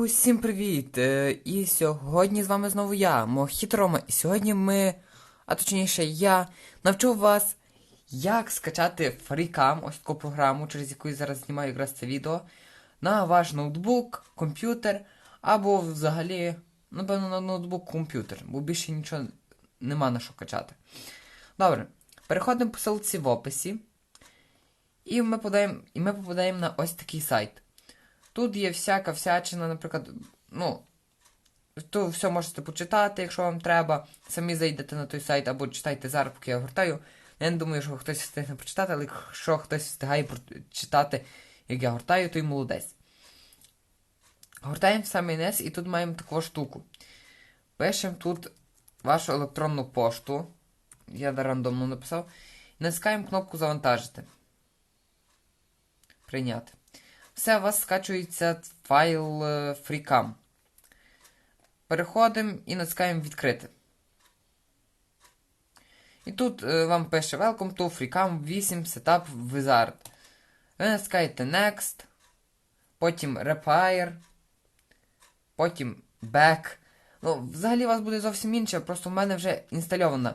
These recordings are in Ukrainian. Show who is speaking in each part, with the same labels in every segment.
Speaker 1: Усім привіт! Е, І сьогодні з вами знову я, Мохіт Рома. І сьогодні ми, а точніше, я навчу вас, як скачати FreeCam, ось таку програму, через яку я зараз знімаю якраз це відео, на ваш ноутбук, комп'ютер, або взагалі, напевно, на ноутбук комп'ютер, бо більше нічого нема на що качати. Добре, переходимо по ссылці в описі. І ми подаємо, і ми попадаємо на ось такий сайт. Тут є всяка всячина, наприклад, ну, тут все можете почитати, якщо вам треба. Самі зайдете на той сайт або читайте зараз, поки я гортаю. Я не думаю, що хтось встигне прочитати, але якщо хтось встигає читати, як я гортаю, то й молодець. Гортаємо в самий низ і тут маємо таку штуку. Пишемо тут вашу електронну пошту. Я рандомно написав. Натискаємо кнопку Завантажити. Прийняти. Все, у вас скачується файл е, FreeCam. Переходимо і натискаємо відкрити. І тут е, вам пише Welcome to FreeCam 8 Setup Wizard. Ви натискаєте Next, потім Repair, потім Back. Ну, взагалі у вас буде зовсім інше, просто в мене вже інстальована.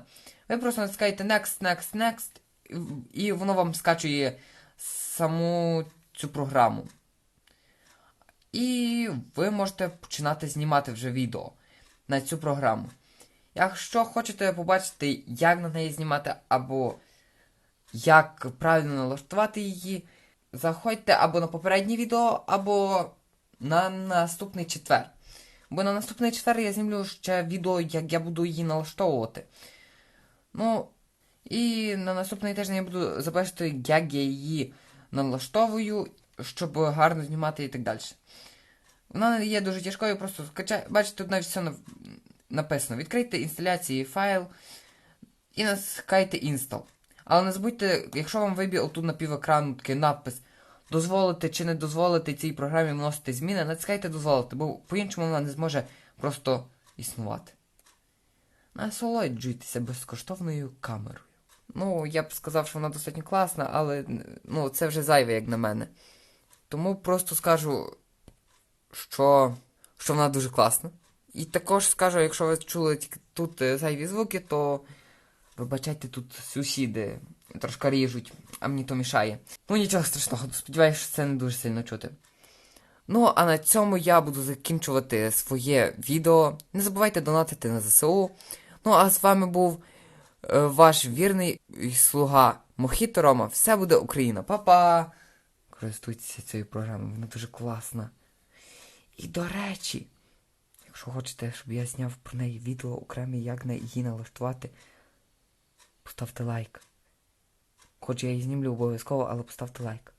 Speaker 1: Ви просто натискаєте Next, Next, Next, і воно вам скачує саму цю програму. І ви можете починати знімати вже відео на цю програму. Якщо хочете побачити, як на неї знімати, або як правильно налаштувати її, заходьте або на попереднє відео, або на наступний четвер. Бо на наступний четвер я знімлю ще відео, як я буду її налаштовувати. Ну, і на наступний тиждень я буду забачити, як я її налаштовую, щоб гарно знімати і так далі. Вона не є дуже тяжкою, просто скачай. Бачите, тут навіть все написано. Відкрийте інсталяції файл і натискайте Install. Але не забудьте, якщо вам виб'є отут на півекрану такий надпис дозволити чи не дозволити цій програмі вносити зміни, натискайте дозволити, бо по-іншому вона не зможе просто існувати. Насолоджуйтеся безкоштовною камерою. Ну, я б сказав, що вона достатньо класна, але ну, це вже зайве, як на мене. Тому просто скажу, що що вона дуже класна. І також скажу, якщо ви чули тут е, зайві звуки, то вибачайте, тут сусіди трошки ріжуть, а мені то мішає. Ну нічого страшного, сподіваюся, що це не дуже сильно чути. Ну, а на цьому я буду закінчувати своє відео. Не забувайте донатити на ЗСУ. Ну, а з вами був ваш вірний слуга Мохіто Рома. Все буде Україна. Па-па! Користуйтеся цією програмою, вона дуже класна. І до речі, якщо хочете, щоб я зняв про неї відео окремі, як на її налаштувати, поставте лайк. Хоч я її знімлю обов'язково, але поставте лайк.